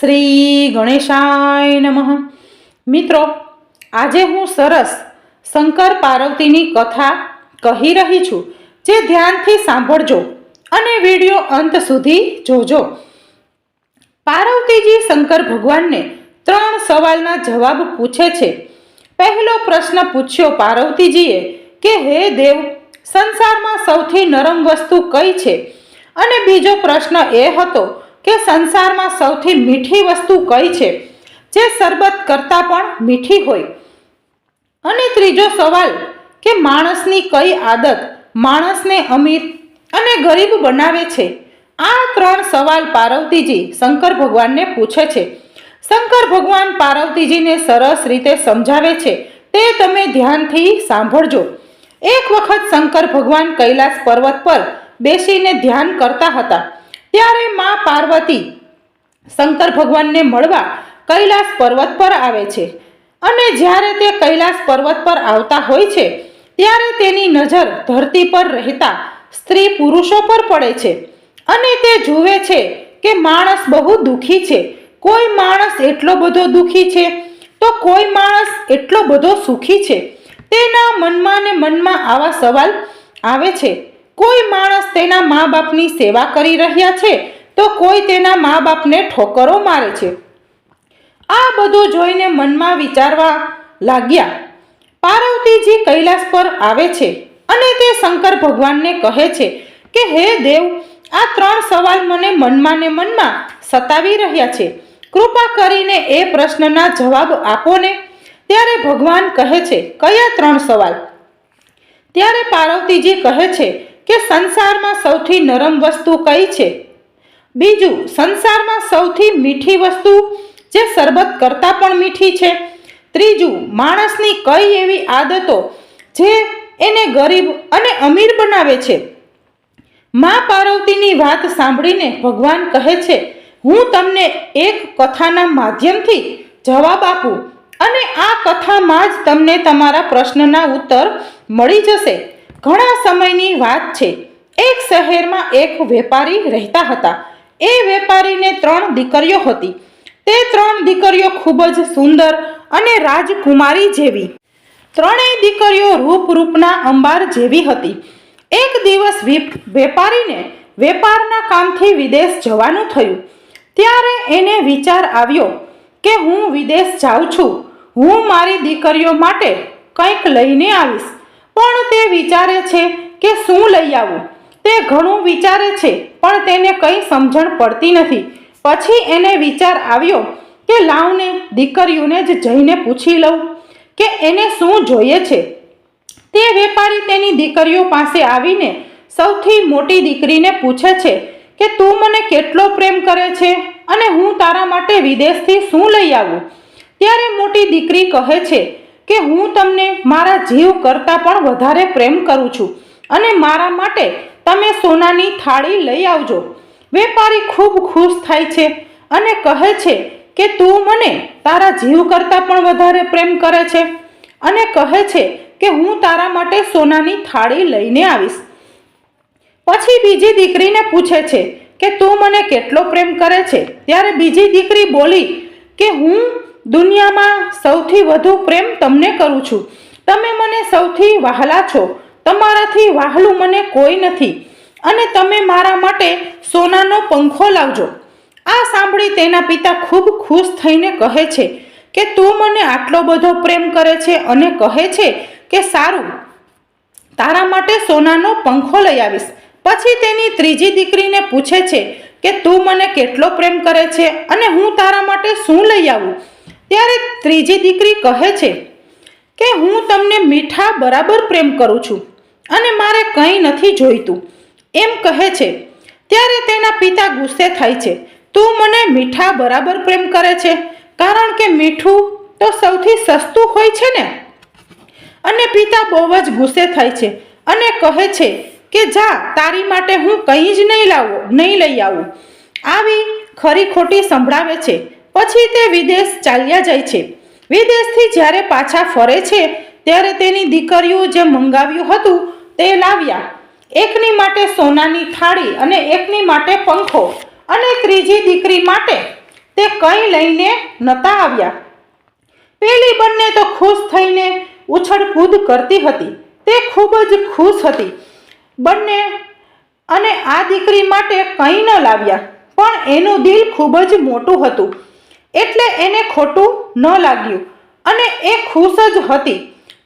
શ્રી ગણેશાય નમઃ. મિત્રો, આજે હું સરસ શંકર પાર્વતીની કથા કહી રહી છું, જે ધ્યાનથી સાંભળજો અને વીડિયો અંત સુધી જોજો. પાર્વતીજી શંકર ભગવાનને ત્રણ સવાલના જવાબ પૂછે છે. પહેલો પ્રશ્ન પૂછ્યો પાર્વતીજીએ કે, હે દેવ, સંસારમાં સૌથી નરમ વસ્તુ કઈ છે? અને બીજો પ્રશ્ન એ હતો કે સંસારમાં સૌથી મીઠી વસ્તુ કઈ છે? જે શરબત કરતાં પણ મીઠી હોય. અને ત્રીજો સવાલ, કે માણસની કઈ આદત માણસને અમીર અને ગરીબ બનાવે છે? આ ત્રણ સવાલ પાર્વતીજી શંકર ભગવાનને પૂછે છે. શંકર ભગવાન પાર્વતીજીને સરસ રીતે સમજાવે છે. તે તમે ધ્યાનથી સાંભળજો. એક વખત શંકર ભગવાન કૈલાસ પર્વત પર બેસીને ધ્યાન કરતા હતા. ત્યારે મા પાર્વતી શંકર ભગવાનને મળવા કૈલાસ પર્વત પર આવે છે. અને જ્યારે તે કૈલાસ પર્વત પર આવતા હોય છે, ત્યારે તેની નજર ધરતી પર રહેતા સ્ત્રી પુરુષો પર પડે છે. અને તે જુએ છે કે માણસ બહુ દુઃખી છે. કોઈ માણસ એટલો બધો દુઃખી છે? તો કોઈ માણસ એટલો બધો સુખી છે? તેના મનમાં ને મનમાં આવા સવાલ આવે છે. કોઈ માણસ તેના મા બાપની સેવા કરી રહ્યા છે, તો કોઈ તેના મા બાપને ઠોકરો મારે છે. આ બધું જોઈને મનમાં વિચારવા લાગ્યા. પાર્વતીજી કૈલાસ પર આવે છે અને તે શંકર ભગવાનને કહે છે કે, હે દેવ, આ ત્રણ સવાલ મને મનમાં ને મનમાં સતાવી રહ્યા છે. કૃપા કરીને એ પ્રશ્નના જવાબ આપો ને. ત્યારે ભગવાન કહે છે, કયા ત્રણ સવાલ? ત્યારે પાર્વતીજી કહે છે કે સંસારમાં સૌથી નરમ વસ્તુ કઈ છે? બીજું, સંસારમાં સૌથી મીઠી વસ્તુ જે શરબત કરતાં પણ મીઠી છે. ત્રીજું, માણસની કઈ એવી આદતો જે એને ગરીબ અને અમીર બનાવે છે? મા પાર્વતીની વાત સાંભળીને ભગવાન કહે છે, હું તમને એક કથાના માધ્યમથી જવાબ આપું અને આ કથામાં જ તમને તમારા પ્રશ્નના ઉત્તર મળી જશે. ઘણા સમયની વાત છે. એક શહેરમાં એક વેપારી રહેતા હતા. એ વેપારીને ત્રણ દીકરીઓ હતી. તે ત્રણ દીકરીઓ ખૂબ જ સુંદર અને રાજકુમારી જેવી. ત્રણેય દીકરીઓ રૂપ રૂપના અંબાર જેવી હતી. એક દિવસ વિપ- વેપારીને વેપારના કામથી વિદેશ જવાનું થયું. ત્યારે એને વિચાર આવ્યો કે હું વિદેશ જાઉં છું. હું મારી દીકરીઓ માટે કંઈક લઈને આવીશ. પણ તે વિચારે છે કે શું લઈ આવું? તે ઘણું વિચારે છે, પણ તેને કંઈ સમજણ પડતી નથી. પછી એને વિચાર આવ્યો કે લાવને, દીકરીઓને જ જઈને પૂછી લઉં કે એને શું જોઈએ છે? તે વેપારી તેની દીકરીઓ પાસે આવીને સૌથી મોટી દીકરીને પૂછે છે કે, તું મને કેટલો પ્રેમ કરે છે અને હું તારા માટે વિદેશથી શું લઈ આવું? ત્યારે મોટી દીકરી કહે છે કે હું તમને મારા જીવ કરતાં પણ વધારે પ્રેમ કરું છું અને મારા માટે તમે સોનાની થાળી લઈ આવજો. વેપારી ખૂબ ખુશ થાય છે અને કહે છે કે તું મને તારા જીવ કરતાં પણ વધારે પ્રેમ કરે છે અને કહે છે કે હું તારા માટે સોનાની થાળી લઈને આવીશ. પછી બીજી દીકરીને પૂછે છે કે તું મને કેટલો પ્રેમ કરે છે? ત્યારે બીજી દીકરી બોલી કે હું દુનિયામાં સૌથી વધુ પ્રેમ તમને કરું છું. તમે મને સૌથી વહાલા છો. તમારાથી વહાલું મને કોઈ નથી. અને તમે મારા માટે સોનાનો પંખો લાવજો. આ સાંભળી તેના પિતા ખૂબ ખુશ થઈને કહે છે કે તું મને આટલો બધો પ્રેમ કરે છે અને કહે છે કે સારું, તારા માટે સોનાનો પંખો લઈ આવીશ. પછી તેની ત્રીજી દીકરીને પૂછે છે કે તું મને કેટલો પ્રેમ કરે છે અને હું તારા માટે શું લઈ આવું? ત્યારે ત્રીજી દીકરી કહે છે કે હું તમને મીઠા બરાબર પ્રેમ કરું છું અને મારે કંઈ નથી જોઈતું. એમ કહે છે, ત્યારે તેના પિતા ગુસ્સે થાય છે, તું મને મીઠા બરાબર પ્રેમ કરે છે? કારણ કે મીઠું તો સૌથી સસ્તું હોય છે ને? અને પિતા બહુ જ ગુસ્સે થાય છે અને કહે છે કે, જા, તારી માટે હું કંઈ જ નહીં લાવો, નહીં લઈ આવું. આવી ખરી ખોટી સંભળાવે છે પછી તે વિદેશ ચાલ્યા જાય છે. વિદેશથી જ્યારે પાછા ફરે છે, ત્યારે તેની દીકરીઓ જે મંગાવ્યું હતું તે લાવ્યા. એકની માટે સોનાની થાળી અને એકની માટે પંખો અને ત્રીજી દીકરી માટે તે કંઈ લઈને નતા આવ્યા. પેલી બંને તો ખુશ થઈને ઉછળકૂદ કરતી હતી. તે ખૂબ જ ખુશ હતી. બંને અને આ દીકરી માટે કંઈ ન લાવ્યા, પણ એનું દિલ ખૂબ જ મોટું હતું. એટલે એને ખોટું ન લાગ્યું. અને એ ખુશ જ હતી.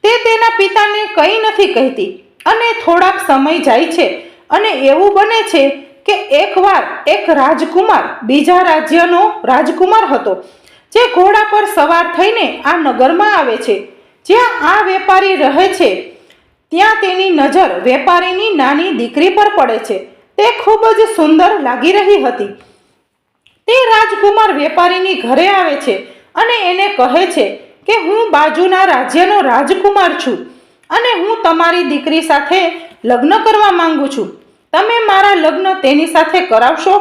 તે તેના પિતાને કંઈ નથી કહેતી. અને થોડાક સમય જાય છે. અને એવું બને છે કે એકવાર એક રાજકુમાર બીજા રાજ્યનો રાજકુમાર હતો, જે ઘોડા પર સવાર થઈને આ નગરમાં આવે છે. જ્યાં આ વેપારી રહે છે, ત્યાં તેની નજર વેપારીની નાની દીકરી પર પડે છે. તે ખૂબ જ સુંદર લાગી રહી હતી. તે રાજકુમાર વેપારીની ઘરે આવે છે અને એને કહે છે કે હું બાજુના રાજ્યનો રાજકુમાર છું અને હું તમારી દીકરી સાથે લગ્ન કરવા માંગુ છું. તમે મારા લગ્ન તેની સાથે કરાવશો?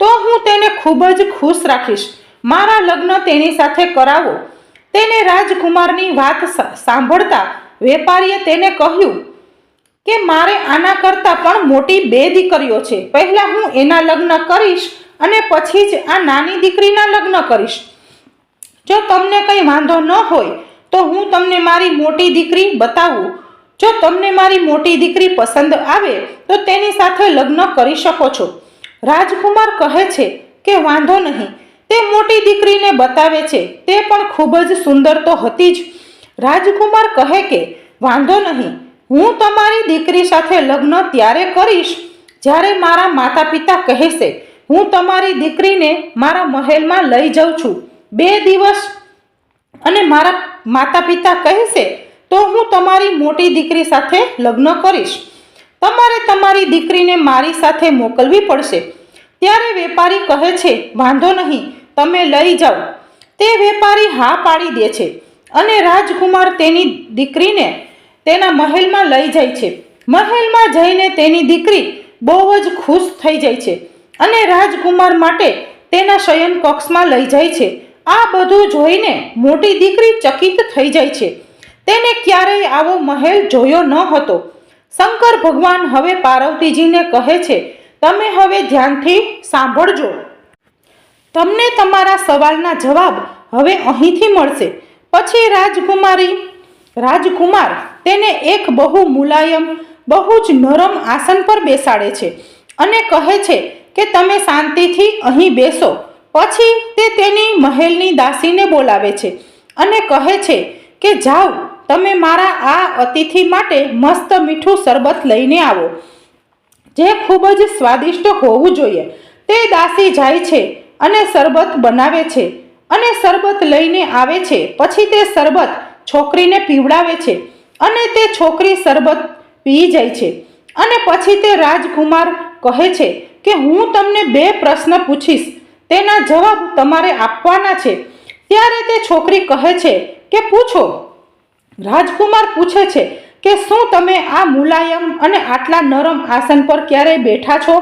તો હું તેને ખૂબ જ ખુશ રાખીશ. મારા લગ્ન તેની સાથે કરાવો. તેને રાજકુમારની વાત સાંભળતા વેપારીએ તેને કહ્યું કે મારે આના કરતાં પણ મોટી બે દીકરીઓ છે. પહેલાં હું એના લગ્ન કરીશ અને પછી જ આ નાની દીકરીના લગ્ન કરીશ. જો તમને કંઈ વાંધો ન હોય, તો હું તમને મારી મોટી દીકરી બતાવું. જો તમને મારી મોટી દીકરી પસંદ આવે, તો તેની સાથે લગ્ન કરી શકો છો. રાજકુમાર કહે છે કે વાંધો નહીં, તે મોટી દીકરીને બતાવે છે. તે પણ ખૂબ જ સુંદર તો હતી જ. રાજકુમાર કહે કે, વાંધો નહીં, હું તમારી દીકરી સાથે લગ્ન ત્યારે કરીશ, જ્યારે મારા માતા પિતા કહેશે હું તમારી દીકરીને મારા મહેલમાં લઈ જાઉં છું. બે દિવસ અને મારા માતા પિતા કહેશે, તો હું તમારી મોટી દીકરી સાથે લગ્ન કરીશ. તમારે તમારી દીકરીને મારી સાથે મોકલવી પડશે. ત્યારે વેપારી કહે છે, વાંધો નહીં, તમે લઈ જાઓ. તે વેપારી હા પાડી દે છે અને રાજકુમાર તેની દીકરીને તેના મહેલમાં લઈ જાય છે. મહેલમાં જઈને તેની દીકરી બહુ જ ખુશ થઈ જાય છે. અને રાજકુમાર માટે તેના શયન કક્ષમાં લઈ જાય છે. આ બધું જોઈને મોટી દીકરી ચકિત થઈ જાય છે. તેને ક્યારેય આવો મહેલ જોયો ન હતો. શંકર ભગવાન હવે પાર્વતીજીને કહે છે, તમે હવે ધ્યાનથી સાંભળજો. તમને તમારા સવાલના જવાબ હવે અહીંથી મળશે. પછી રાજકુમારી, રાજકુમાર તેને એક બહુ મુલાયમ, બહુ જ નરમ આસન પર બેસાડે છે અને કહે છે કે તમે શાંતિથી અહીં બેસો. પછી તે તેની મહેલની દાસીને બોલાવે છે અને કહે છે કે જાઓ, તમે મારા આ અતિથિ માટે મસ્ત મીઠું શરબત લઈને આવો. જે ખૂબ જ સ્વાદિષ્ટ હોવું જોઈએ. તે દાસી જાય છે અને શરબત બનાવે છે અને શરબત લઈને આવે છે. પછી તે શરબત છોકરીને પીવડાવે છે અને તે છોકરી શરબત પી જાય છે. અને પછી તે રાજકુમાર કહે છે કે હું તમને બે પ્રશ્ન પૂછીશ. તેના જવાબ તમારે આપવાના છે. ત્યારે તે છોકરી કહે છે કે પૂછો. રાજકુમાર પૂછે છે કે શું તમે આ મુલાયમ અને આટલા નરમ આસન પર ક્યારેય બેઠા છો?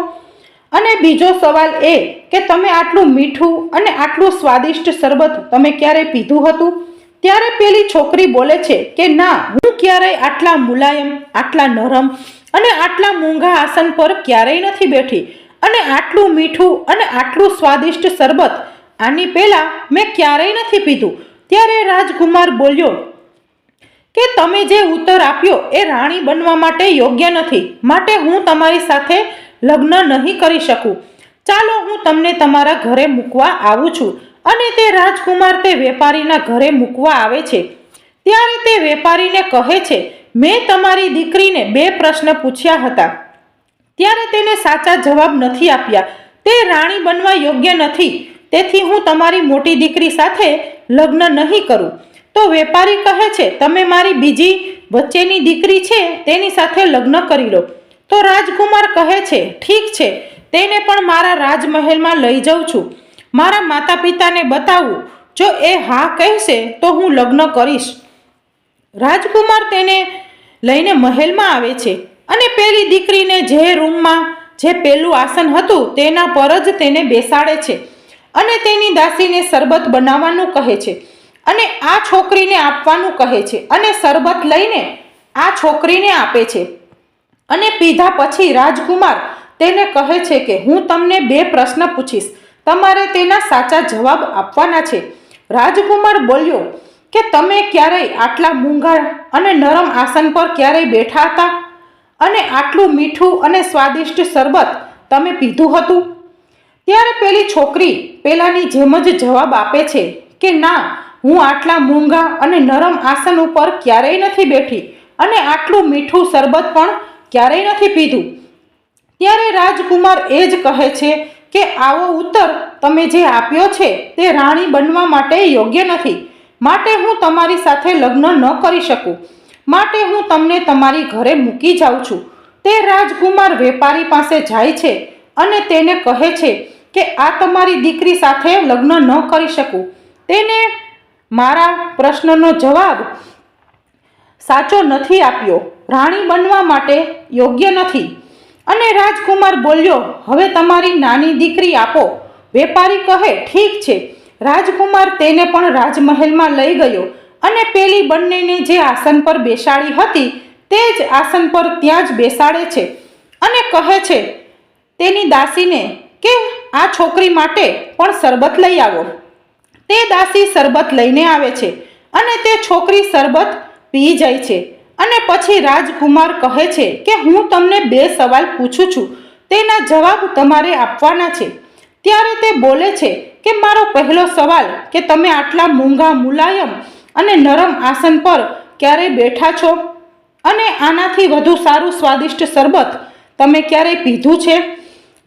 અને બીજો સવાલ એ કે તમે આટલું મીઠું અને આટલું સ્વાદિષ્ટ શરબત તમે ક્યારેય પીધું હતું? ત્યારે પેલી છોકરી બોલે છે કે ના, હું ક્યારેય આટલા મુલાયમ, આટલા નરમ અને આટલા મોંઘા આસન પર ક્યારેય નથી બેઠી. અને આટલું મીઠું અને આટલું સ્વાદિષ્ટ શરબત આની પહેલાં મેં ક્યારેય નથી પીધું. ત્યારે રાજકુમાર બોલ્યો, કે તમે જે ઉત્તર આપ્યો એ રાણી બનવા માટે યોગ્ય નથી. માટે હું તમારી સાથે લગ્ન નહીં કરી શકું. ચાલો હું તમને તમારા ઘરે મૂકવા આવું છું. અને તે રાજકુમાર તે વેપારીના ઘરે મૂકવા આવે છે. ત્યારે તે વેપારીને કહે છે, મેં તમારી દીકરીને બે પ્રશ્ન પૂછ્યા હતા. ત્યારે તેને સાચા જવાબ નથી આપ્યા. તે રાણી બનવા યોગ્ય નથી. તેથી હું તમારી મોટી દીકરી સાથે લગ્ન નહીં કરું. તો વેપારી કહે છે, તમે મારી બીજી વચ્ચેની દીકરી છે, તેની સાથે લગ્ન કરી લો. તો રાજકુમાર કહે છે, ઠીક છે, તેને પણ મારા રાજમહેલમાં લઈ જાઉં છું. મારા માતા પિતાને બતાવું. જો એ હા કહેશે, તો હું લગ્ન કરીશ. રાજકુમાર તેને લઈને મહેલમાં આવે છે. પેલી દીકરીને જે રૂમમાં જે પેલું આસન હતું તેના પર જ તેને બેસાડે છે અને તેની દાસીને શરબત બનાવવાનું કહે છે અને આ છોકરીને આપવાનું કહે છે અને શરબત લઈને આ છોકરીને આપે છે. અને પીધા પછી રાજકુમાર તેને કહે છે કે હું તમને બે પ્રશ્ન પૂછીશ. તમારે તેના સાચા જવાબ આપવાના છે. રાજકુમાર બોલ્યો કે તમે ક્યારેય આટલા મૂંઘા અને નરમ આસન પર ક્યારેય બેઠા હતા? અને આટલું મીઠું અને સ્વાદિષ્ટ શરબત તમે પીધું હતું? ત્યારે પેલી છોકરી પેલાની જેમ જ જવાબ આપે છે કે ના, હું આટલા મૂંગા અને નરમ આસન ઉપર ક્યારેય નથી બેઠી અને આટલું મીઠું શરબત પણ ક્યારેય નથી પીધું. ત્યારે રાજકુમાર એ જ કહે છે કે આવો ઉત્તર તમે જે આપ્યો છે તે રાણી બનવા માટે યોગ્ય નથી. માટે હું તમારી સાથે લગ્ન ન કરી શકું. માટે હું તમને તમારી ઘરે મૂકી જાઉં છું. તે રાજકુમાર વેપારી પાસે જાય છે અને તેને કહે છે કે આ તમારી દીકરી સાથે લગ્ન ન કરી શકું. તેને મારા પ્રશ્નનો જવાબ સાચો નથી આપ્યો. રાણી બનવા માટે યોગ્ય નથી. અને રાજકુમાર બોલ્યો, હવે તમારી નાની દીકરી આપો. વેપારી કહે, ઠીક છે. રાજકુમાર તેને પણ રાજમહેલમાં લઈ ગયો. અને પેલી બંનેને જે આસન પર બેસાડી હતી, તે જ આસન પર ત્યાં જ બેસાડે છે. અને કહે છે, તેની દાસીને કે આ છોકરી માટે પણ શરબત લઈ આવો. તે દાસી શરબત લઈને આવે છે અને તે છોકરી શરબત પી જાય છે. અને પછી રાજકુમાર કહે છે કે, હું તમને બે સવાલ પૂછું છું. તેના જવાબ તમારે આપવાના છે. ત્યારે તે બોલે છે કે, મારો પહેલો સવાલ કે તમે આટલા મૂંગા મુલાયમ અને નરમ આસન પર ક્યારે બેઠા છો? અને આનાથી વધુ સારું સ્વાદિષ્ટ શરબત તમે ક્યારે પીધું છે?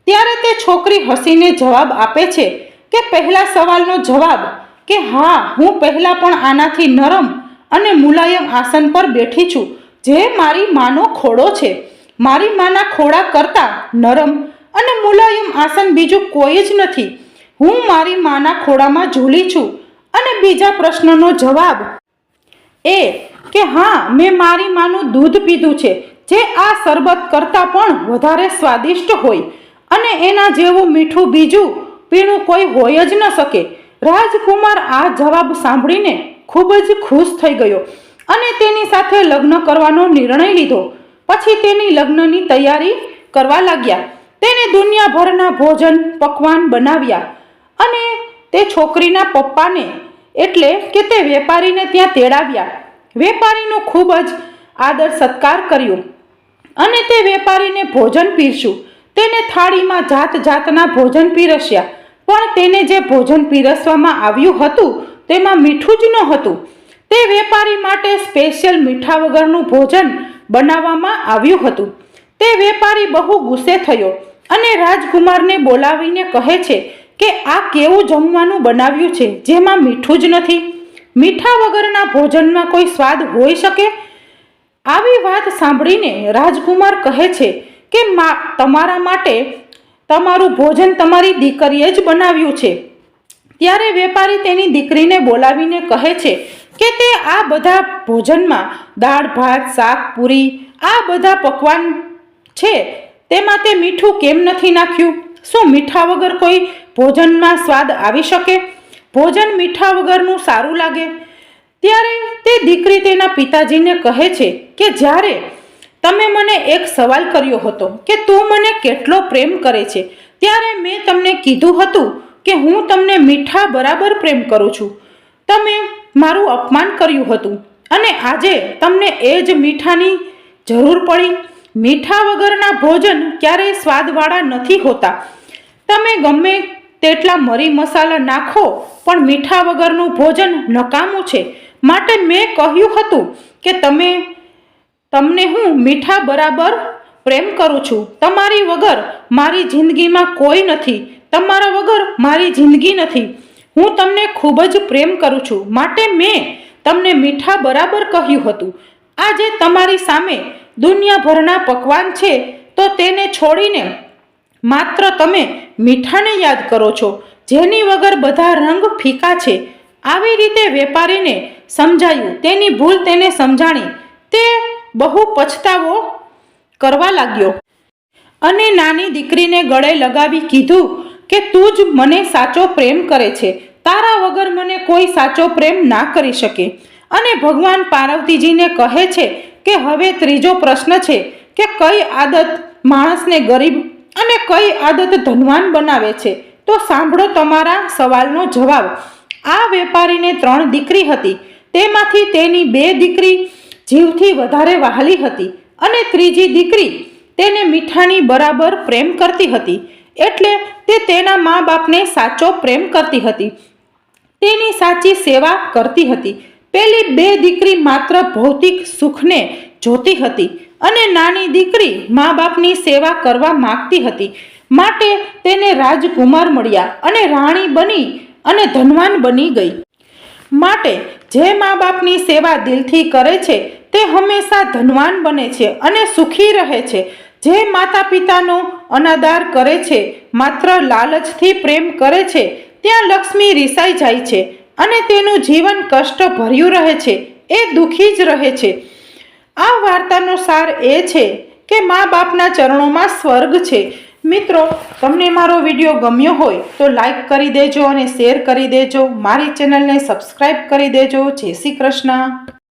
ત્યારે તે છોકરી હસીને જવાબ આપે છે કે પહેલા સવાલનો જવાબ કે હા, હું પહેલાં પણ આનાથી નરમ અને મુલાયમ આસન પર બેઠી છું, જે મારી માનો ખોડો છે. મારી માના ખોડા કરતાં નરમ અને મુલાયમ આસન બીજું કોઈ જ નથી. હું મારી માના ખોડામાં ઝૂલી છું અને બીજા પ્રશ્નનો જવાબ એ કે હા, મેં મારી માનું દૂધ પીધું છે, જે આ શરબત કરતાં પણ વધારે સ્વાદિષ્ટ હોય અને એના જેવું મીઠું બીજું પીણું કોઈ હોય જ ન શકે. રાજકુમાર આ જવાબ સાંભળીને ખૂબ જ ખુશ થઈ ગયો અને તેની સાથે લગ્ન કરવાનો નિર્ણય લીધો. પછી તેની લગ્નની તૈયારી કરવા લાગ્યા. તેને દુનિયાભરના ભોજન પકવાન બનાવ્યા અને તે છોકરીના પપ્પાને એટલે કે તે વેપારીને ત્યાં તેડાવ્યા. વેપારીનો ખૂબ જ આદર સત્કાર કર્યો અને તે વેપારીને ભોજન પીરસ્યું. તેને થાળીમાં જાત જાતના ભોજન પીરસ્યા. પણ તેને જે ભોજન પીરસવામાં આવ્યું હતું તેમાં મીઠું જ ન હતું તે વેપારી માટે સ્પેશિયલ મીઠા વગરનું ભોજન બનાવવામાં આવ્યું હતું. તે વેપારી બહુ ગુસ્સે થયો અને રાજકુમારને બોલાવીને કહે છે કે આ કેવું જમવાનું બનાવ્યું છે? જેમાં મીઠું જ નથી. મીઠા વગરના ભોજનમાં કોઈ સ્વાદ હોઈ શકે? આવી વાત સાંભળીને રાજકુમાર કહે છે કે મા, તમારા માટે તમારું ભોજન તમારી દીકરીએ જ બનાવ્યું છે. ત્યારે વેપારી તેની દીકરીને બોલાવીને કહે છે કે તે આ બધા ભોજનમાં દાળ, ભાત, શાક, પૂરી, આ બધા પકવાન છે. તેમાં તે મીઠું કેમ નથી નાખ્યું? શું મીઠા વગર કોઈ ભોજનમાં સ્વાદ આવી શકે, ભોજન મીઠા વગરનું સારું લાગે. ત્યારે તે દીકરી તેના પિતાજીને કહે છે કે, જ્યારે તમે મને એક સવાલ કર્યો હતો કે તું મને કેટલો પ્રેમ કરે છે, ત્યારે મેં તમને કીધું હતું કે હું તમને મીઠા બરાબર પ્રેમ કરું છું. તમે મારું અપમાન કર્યું હતું અને આજે તમને એ જ મીઠાની જરૂર પડી. મીઠા વગરના ભોજન ક્યારેય સ્વાદવાળા નથી હોતા. તમે ગમે તેટલા મરી મસાલા નાખો, પણ મીઠા વગરનું ભોજન નકામું છે. માટે મેં કહ્યું હતું કે તમે, તમને હું મીઠા બરાબર પ્રેમ કરું છું. તમારી વગર મારી જિંદગીમાં કોઈ નથી. તમારા વગર મારી જિંદગી નથી. હું તમને ખૂબ જ પ્રેમ કરું છું. માટે મેં તમને મીઠા બરાબર કહ્યું હતું. આજે તમારી સામે દુનિયાભરના પકવાન છે, તો તેને છોડીને માત્ર તમે મીઠાને યાદ કરો છો, જેની વગર બધા રંગ ફીકા છે. આવી રીતે વેપારીને સમજાયું, તેની ભૂલ તેને સમજાણી, તે બહુ પછતાવો કરવા લાગ્યો. અને નાની દીકરીને ગળે લગાવી કીધું કે, તું જ મને સાચો પ્રેમ કરે છે. તારા વગર મને કોઈ સાચો પ્રેમ ના કરી શકે. અને ભગવાન પાર્વતીજીને કહે છે કે, હવે ત્રીજો પ્રશ્ન છે કે, કઈ આદત માણસને ગરીબ અને કઈ આદત ધનવાન બનાવે છે, તો સાંભળો તમારા સવાલનો જવાબ. આ વેપારીને ત્રણ દીકરી હતી. તેમાંથી તેની બે દીકરી જીવથી વધારે વહાલી હતી અને ત્રીજી દીકરી તેને મીઠાની બરાબર પ્રેમ કરતી હતી. એટલે તે તેના મા બાપને સાચો પ્રેમ કરતી હતી. તેની સાચી સેવા કરતી હતી. પેલી બે દીકરી માત્ર ભૌતિક સુખને જોતી હતી અને નાની દીકરી મા બાપની સેવા કરવા માગતી હતી. માટે તેને રાજકુમાર મળ્યા અને રાણી બની અને ધનવાન બની ગઈ. માટે જે મા બાપની સેવા દિલથી કરે છે તે હંમેશા ધનવાન બને છે અને સુખી રહે છે. જે માતા પિતાનો અનાદાર કરે છે, માત્ર લાલચથી પ્રેમ કરે છે, ત્યાં લક્ષ્મી રિસાઈ જાય છે અને તેનું જીવન કષ્ટ ભર્યું રહે છે, એ દુઃખી જ રહે છે. આ વાર્તાનો સાર એ છે કે મા બાપના ચરણોમાં સ્વર્ગ છે. મિત્રો, તમને મારો વીડિયો ગમ્યો હોય તો લાઈક કરી દેજો અને શેર કરી દેજો. મારી ચેનલને સબસ્ક્રાઈબ કરી દેજો. જય શ્રી કૃષ્ણ.